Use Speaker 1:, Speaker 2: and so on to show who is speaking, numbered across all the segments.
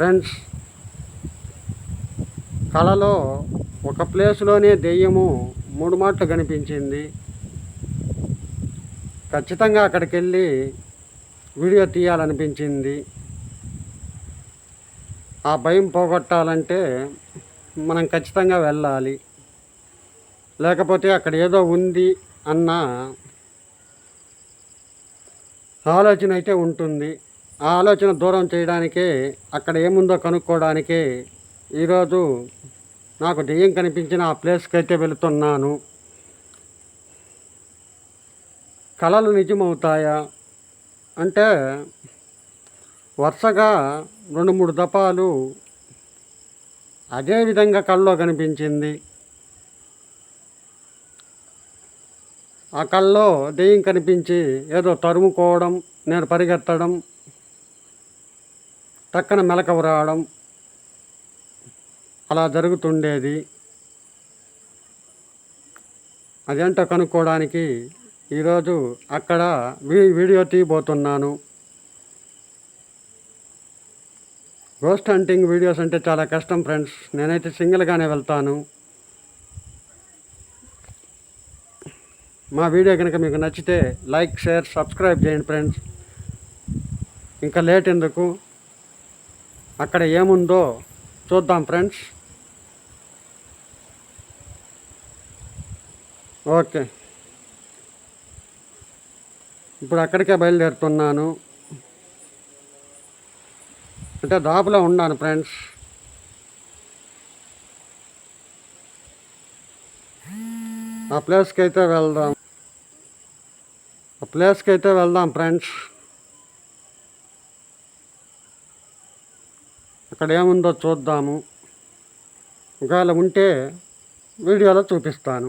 Speaker 1: Friends కళలో ఒక ప్లేస్లోనే దెయ్యము మూడు మాటలు కనిపించింది. ఖచ్చితంగా అక్కడికి వెళ్ళి వీడియో తీయాలనిపించింది. ఆ భయం పోగొట్టాలంటే మనం ఖచ్చితంగా వెళ్ళాలి. లేకపోతే అక్కడ ఏదో ఉంది అన్న ఆలోచన అయితే ఉంటుంది. ఆ ఆలోచన దూరం చేయడానికి అక్కడ ఏముందో కనుక్కోవడానికి ఈరోజు నాకు దెయ్యం కనిపించిన ఆ ప్లేస్కి అయితే వెళుతున్నాను. కళలు నిజమవుతాయా? అంటే వరుసగా రెండు మూడు దపాలు అదే విధంగా కళ్ళలో కనిపించింది. ఆ కళ్ళలో దెయ్యం కనిపించి ఏదో తరుముకోవడం నేను పరిగెత్తడం టక్కన మెలకవ రావడం అలా జరుగుతుండేది. అదేంటో కనుక్కోవడానికి ఈరోజు అక్కడ వీ వీడియో తీయబోతున్నాను గోస్ట్ హంటింగ్ వీడియోస్ అంటే చాలా కష్టం ఫ్రెండ్స్. నేనైతే సింగిల్గానే వెళ్తాను. మా వీడియో కనుక మీకు నచ్చితే లైక్ షేర్ సబ్స్క్రైబ్ చేయండి ఫ్రెండ్స్. ఇంకా లేట్ ఎందుకు? అక్కడ ఏముందో చూద్దాం ఫ్రెండ్స్ ఓకే. ఇప్పుడు అక్కడికే బయలుదేరుతున్నాను. అంటే దాపులో ఉన్నాను ఫ్రెండ్స్ ఆ ప్లేస్కి అయితే వెళ్దాం. ఆ ప్లేస్కి అయితే వెళ్దాం ఫ్రెండ్స్ అక్కడ ఏముందో చూద్దాము. ఒకవేళ ఉంటే వీడియోలో చూపిస్తాను.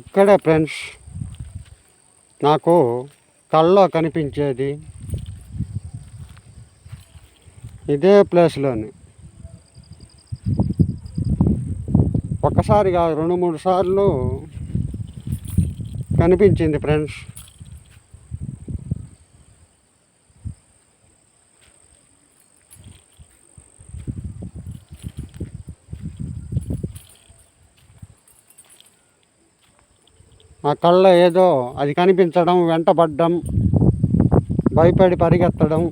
Speaker 1: ఇక్కడే ఫ్రెండ్స్ నాకు కళ్ళలో కనిపించేది ఇదే ప్లేస్లోని. ఒకసారిగా రెండు మూడు సార్లు కనిపించింది ఫ్రెండ్స్. మా కళ్ళ ఏదో అది కనిపించడం వెంటపడడం భయపడి పరిగెత్తడం.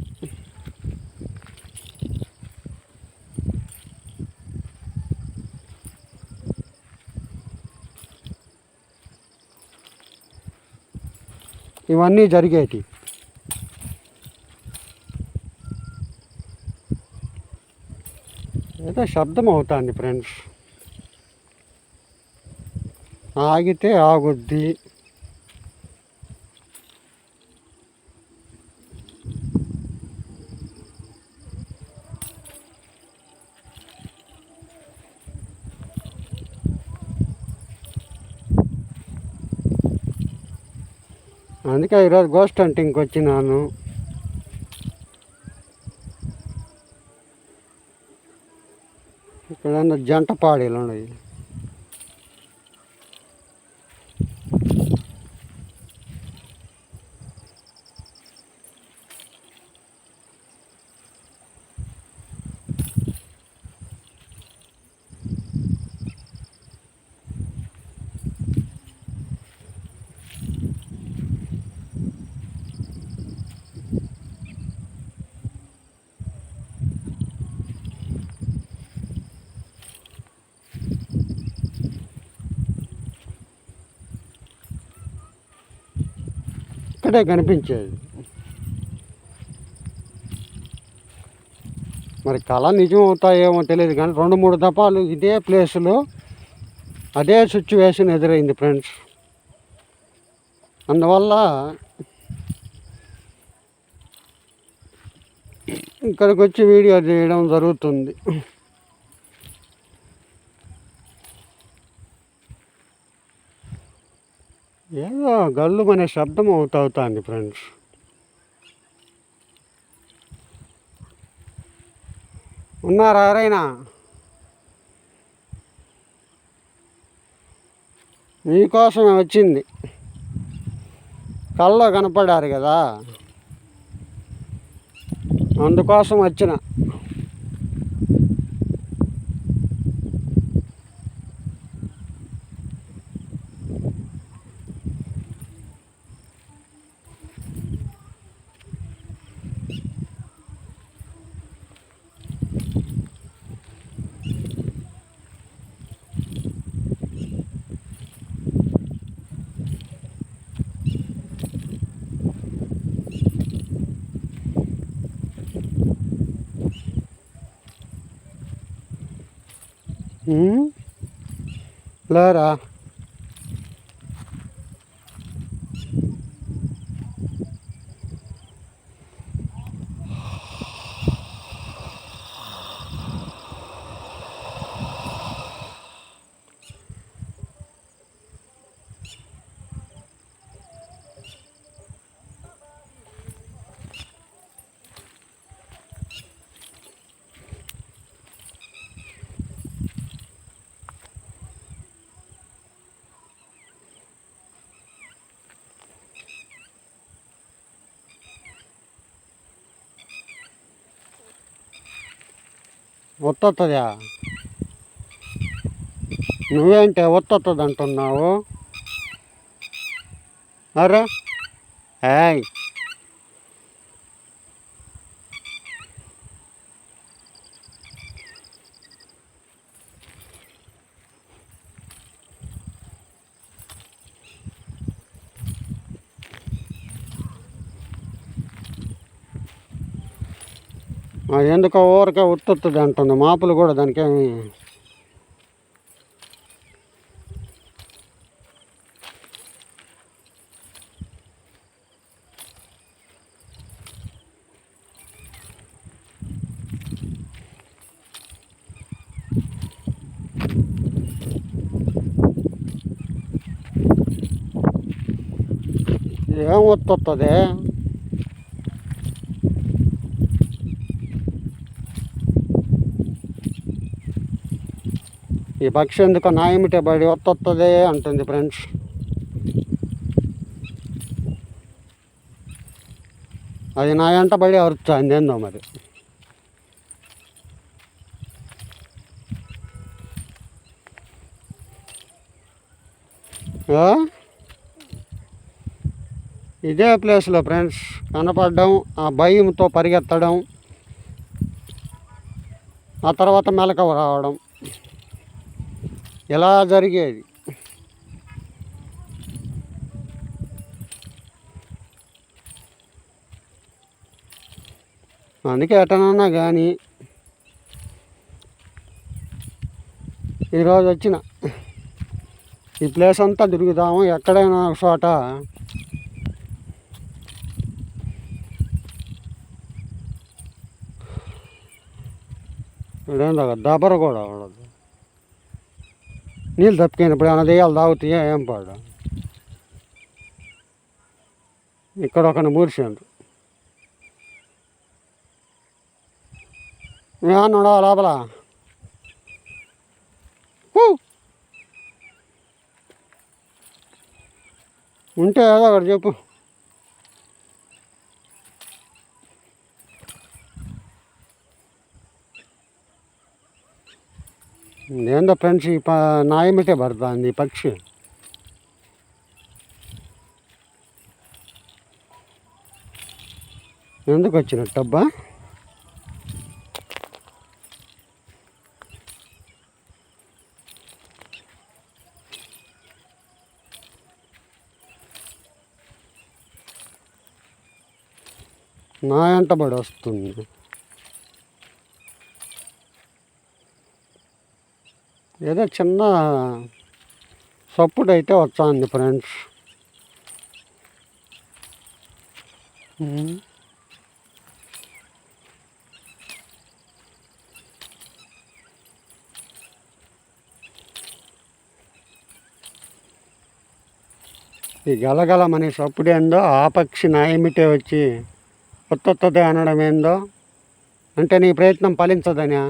Speaker 1: ఇవన్నీ జరిగేటి. ఏదో శబ్దం అవుతుంది ఫ్రెండ్స్. ఆగితే ఆగుద్ది. అందుకే ఈరోజు గోస్ట్ హంటింగ్కి వచ్చినాను. ఇక్కడ జంట పాడీలు ఉన్నాయి. ఇక్కడే కనిపించేది. మరి కళ నిజం అవుతాయేమో తెలియదు కానీ రెండు మూడు దఫాలు ఇదే ప్లేస్లో అదే సిచ్యువేషన్ ఎదురైంది ఫ్రెండ్స్. అందువల్ల ఇక్కడికి వచ్చి వీడియో చేయడం జరుగుతుంది. ఏదో గల్లు అనే శబ్దం అవుతవుతుంది ఫ్రెండ్స్. ఉన్నారా ఎవరైనా? మీకోసమే వచ్చింది. కళ్ళలో కనపడారు కదా. అందుకోసం వచ్చిన. 来啦 ఒత్తొస్తుందా నువ్వేంటే ఒత్తొస్తుంది అంటున్నావు అరే ఏయ్ ఎందుకో ఊరికే ఉత్తుతుంది అంటుంది. మాపులు కూడా దానికేమి ఏం ఒత్తుతుంది ఈ పక్షి ఎందుకు నాయమిటే బడి ఒత్తొస్తుంది అంటుంది ఫ్రెండ్స్. అది నా ఎంట బడి అరుస్తుంది ఏందో మరి. ఇదే ప్లేస్లో ఫ్రెండ్స్ కనపడడం ఆ భయంతో పరిగెత్తడం ఆ తర్వాత మెలకువ రావడం. ఎలా జరిగేది? అందుకే ఎటనన్నా కానీ ఈరోజు వచ్చిన ఈ ప్లేస్ అంతా తిరుగుతాము ఎక్కడైనా ఒక చోట. ఇదేందో దబర కూడా ఉండదు నీళ్ళు తప్పినప్పుడు ఏమైనా దెయ్యాలు తాగుతాయా ఏం పాడు? ఇక్కడ ఒక మూర్చిండ్రు ఏమన్నాడా లోపల? ఉంటే ఏదో ఒకటి చెప్పు. ఏందో ఫ్రెండ్స్ ఈ ప నాయమిటే పడుతుంది ఈ పక్షి. ఎందుకు వచ్చినట్టబ్బా? నా వెంటబడి వస్తుంది ఏదో చిన్న సప్పుడు అయితే వచ్చాంది ఫ్రెండ్స్. ఉమ్. ఈ గలగలమనే సప్పుడు ఏందో ఆ పక్షి నాయమిటే వచ్చి కొత్తది అనడం ఏందో. అంటే నీ ప్రయత్నం ఫలించదనా.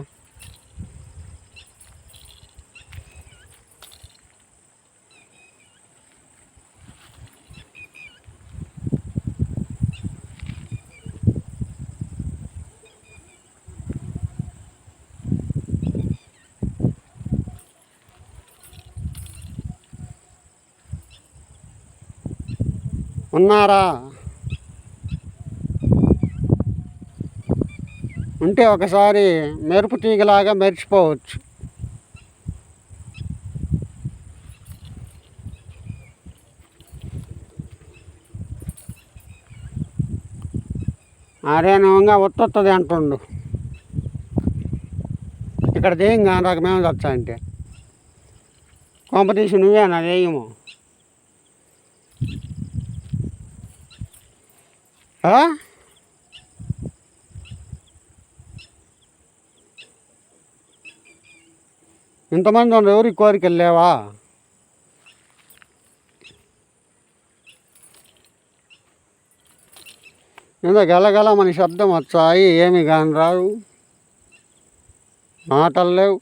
Speaker 1: ఉన్నారా? ఉంటే ఒకసారి మెరుపు తీగలాగా మెరిచిపోవచ్చు అరే నువ్వుగా ఒత్తొత్తది అంటుండు. ఇక్కడ దేయం కానీ రాక మేము చచ్చా అంటే? కాంపిటీషన్ నువ్వేనా దేయము ఇంతమంది ఉన్నారు ఎవరికి కోరికలు వెళ్ళావా ఏదో గలగల మన శబ్దం వచ్చాయి ఏమి కాని రావు. మాటలు లేవు.